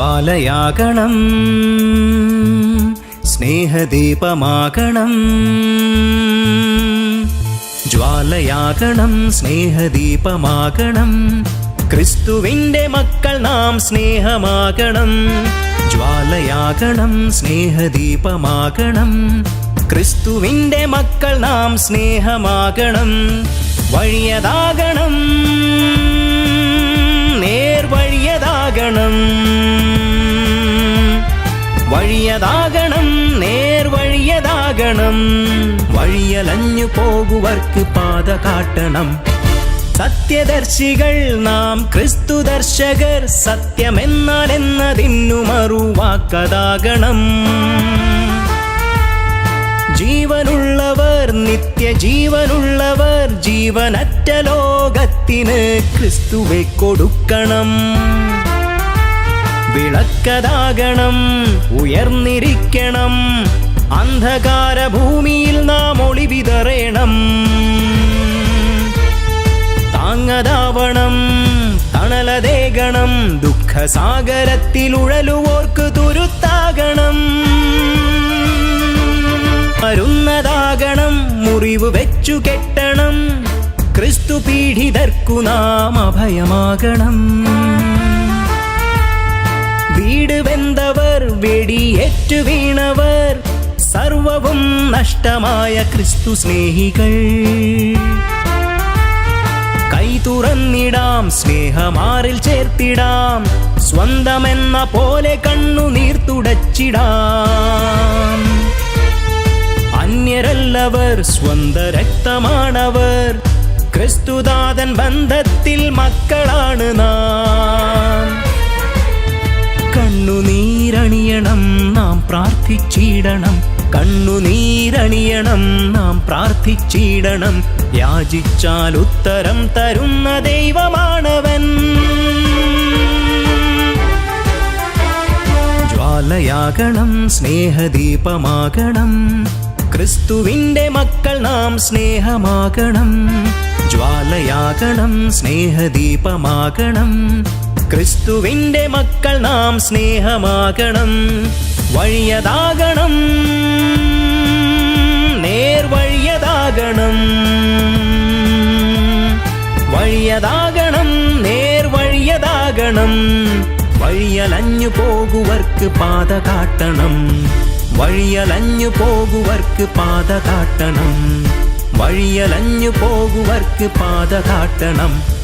ജ്വാലയാകണം സ്നേഹദീപമാകണം. ജ്വാലയാകണം സ്നേഹദീപമാകണം. ക്രിസ്തുവിന്റെ മക്കൾ നാം സ്നേഹമാകണം. ജ്വാലയാകണം സ്നേഹദീപമാകണം. ക്രിസ്തുവിന്റെ മക്കൾ നാം സ്നേഹമാകണം. വഴിയതാകണം നേർവഴിയതാകണം. വഴിയതാകണം നേർവഴിയതാകണം. വഴിയലഞ്ഞു പോകുവർക്ക് പാത കാട്ടണം. സത്യദർശികൾ നാം ക്രിസ്തു ദർശകർ സത്യമെന്നാൽ എന്നതിന്നു മറുവാക്കതാകണം. ജീവനുള്ളവർ നിത്യജീവനുള്ളവർ ജീവനറ്റ ലോകത്തിന് ക്രിസ്തുവെ കൊടുക്കണം. വിളക്കതാകണം ഉയർന്നിരിക്കണം അന്ധകാര ഭൂമിയിൽ നാം ഒളിവിതറേണം താങ്ങതാവണം തണലതേകണം ദുഃഖസാഗരത്തിൽ ഉഴലുവോർക്ക് തുരുത്താകണം. മരുന്നതാകണം മുറിവ് വെച്ചു കെട്ടണം ക്രിസ്തു പീഡിതർക്കു നാം അഭയമാകണം. വീട് വെന്തവർ വെടിയേറ്റു വീണവർ സർവവും നഷ്ടമായ ക്രിസ്തു സ്നേഹികൾ. കൈ തുറന്നിടാം സ്നേഹമാറിൽ ചേർത്തിടാം സ്വന്തമെന്ന പോലെ കണ്ണുനീർ തുടച്ചിടാം. അന്യരല്ലവർ സ്വന്ത രക്തമാണവർ ക്രിസ്തുദാതൻ ബന്ധത്തിൽ മക്കളാണ് നാം. കണ്ണുനീരണിയണം നാം പ്രാർത്ഥിച്ചിടണം. കണ്ണുനീരണിയണം നാം പ്രാർത്ഥിച്ചിടണം. യാചിച്ചാൽ ഉത്തരം തരുന്ന ദൈവമാണവൻ. ജ്വാലയാകണം സ്നേഹദീപമാകണം. ക്രിസ്തുവിന്റെ മക്കൾ നാം സ്നേഹമാകണം. ജ്വാലയാകണം സ്നേഹദീപമാകണം. ക്രിസ്തുവിന്റെ മക്കൾ നാം സ്നേഹമാകണം വഴിയതാകണം നേർവഴിയതാകണം. വഴിയതാകണം നേർവഴിയതാകണം. വഴിയലഞ്ഞു പോകുവർക്ക് പാത കാട്ടണം. വഴിയലഞ്ഞു പോകുവർക്ക് പാത കാട്ടണം. വഴിയലഞ്ഞു പോകുവർക്ക് പാത കാട്ടണം.